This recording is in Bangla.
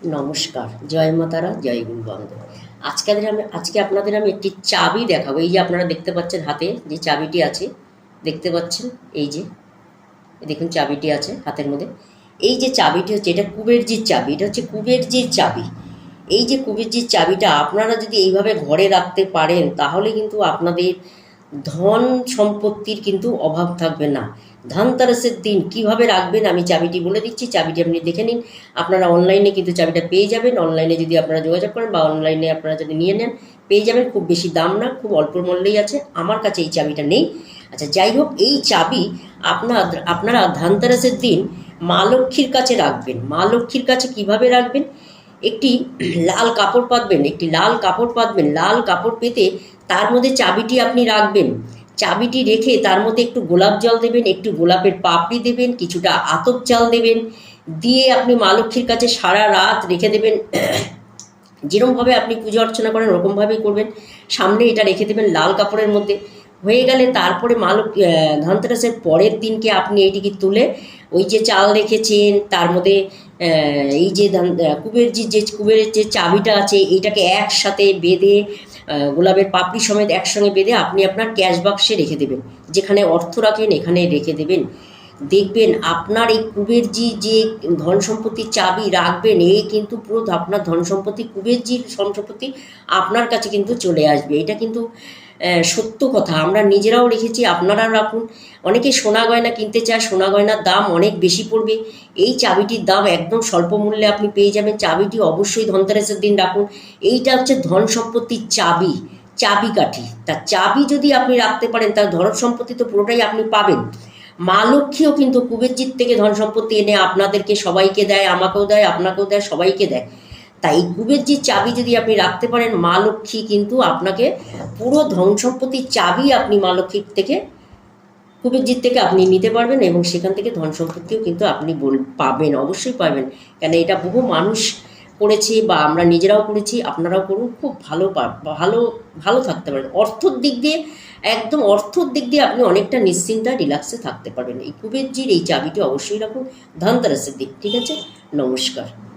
নমস্কার, জয় মাতারা জয় গুরু বন্ধ আজকে আমি, আজকে আপনাদের আমি একটি চাবি দেখাবো। এই যে আপনারা দেখতে পাচ্ছেন হাতে যে চাবিটি আছে, দেখতে পাচ্ছেন? এই যে দেখুন চাবিটি আছে হাতের মধ্যে। এই যে চাবিটি হচ্ছে, এটা কুবেরজির চাবি, এটা হচ্ছে কুবেরজির চাবি। এই যে কুবেরজির চাবিটা আপনারা যদি এইভাবে ঘরে রাখতে পারেন, তাহলে কিন্তু আপনাদের ধন সম্পত্তির কিন্তু অভাব থাকবে না। ধানতারাসের দিন কীভাবে রাখবেন আমি চাবিটি বলে দিচ্ছি, চাবিটি আপনি দেখে নিন। আপনারা অনলাইনে কিন্তু চাবিটা পেয়ে যাবেন। অনলাইনে যদি আপনারা যোগাযোগ করেন বা অনলাইনে আপনারা যদি নিয়ে নেন, পেয়ে যাবেন। খুব বেশি দাম না, খুব অল্প মূল্যেই আছে। আমার কাছে এই চাবিটা নেই। আচ্ছা যাই হোক, এই চাবি আপনার, আপনারা ধানতেরাসের দিন মা লক্ষ্মীর কাছে রাখবেন। মা লক্ষ্মীর কাছে কীভাবে রাখবেন? একটি লাল কাপড় পাতবেন, একটি লাল কাপড় পাতবেন। লাল কাপড় পেতে তার মধ্যে চাবিটি আপনি রাখবেন। চাবিটি রেখে তার মধ্যে একটু গোলাপ জল দেবেন, একটু গোলাপের পাপড়ি দেবেন, কিছুটা আতপ চাল দেবেন, দিয়ে আপনি মা লক্ষ্মীর কাছে সারা রাত রেখে দেবেন। যেরকমভাবে আপনি পুজো অর্চনা করেন, ওরকমভাবেই করবেন। সামনে এটা রেখে দেবেন লাল কাপড়ের মধ্যে। হয়ে গেলে তারপরে মা লক্ষ্মী আহ, ধনতেরাসের পরের দিনকে আপনি এইটিকে তুলে ওই যে চাল রেখেছেন তার মধ্যে এই যে কুবেরজির যে কুবেরের যে চাবিটা আছে এইটাকে একসাথে বেঁধে গোলাপের পাপড়ি সমেত একসঙ্গে বেঁধে আপনি আপনার ক্যাশ বাক্সে রেখে দেবেন। যেখানে অর্থ রাখেন এখানে রেখে দেবেন। দেখবেন আপনার এই কুবেরজি যে ধন সম্পত্তির চাবি রাখবেন এই কিন্তু পুরো আপনার ধন সম্পত্তি কুবেরজির সম্পত্তি আপনার কাছে কিন্তু চলে আসবে। এটা কিন্তু সত্য কথা। আমরা নিজেরাও রেখেছি আপনারা রাখুন। অনেকে সোনা গয়না কিনতে চায়, সোনা গয়নার দাম অনেক বেশি পড়বে। এই চাবিটির দাম একদম স্বল্প মূল্যে আপনি পেয়ে যাবেন। চাবিটি অবশ্যই ধনতেরাসের দিন রাখুন। এইটা হচ্ছে ধন সম্পত্তির চাবি চাবিকাঠি তা চাবি যদি আপনি রাখতে পারেন তার ধন সম্পত্তি তো পুরোটাই আপনি পাবেন। মা লক্ষ্মীও কিন্তু কুবেরজিৎ থেকে ধন সম্পত্তি এনে আপনাদেরকে সবাইকে দেয়, আমাকেও দেয়, আপনাকেও দেয়, সবাইকে দেয়। তাই এই কুবেরজির চাবি যদি আপনি রাখতে পারেন, মা লক্ষ্মী কিন্তু আপনাকে পুরো ধন সম্পত্তির চাবি আপনি মা লক্ষ্মীর থেকে কুবেরজিৎ থেকে আপনি নিতে পারবেন এবং সেখান থেকে ধন সম্পত্তিও কিন্তু আপনি বল, পাবেন, অবশ্যই পাবেন। কেন এটা বহু মানুষ করেছে বা আমরা নিজেরাও করেছি, আপনারাও করুন, খুব ভালো ভালো ভালো থাকতে পারেন। অর্থর দিক দিয়ে, একদম অর্থর দিক দিয়ে আপনি অনেকটা নিশ্চিন্তা রিল্যাক্সে থাকতে পারবেন। এই কুবেরজির এই চাবিটি অবশ্যই রাখুন, ধনতেরাসের দিক, ঠিক আছে? নমস্কার।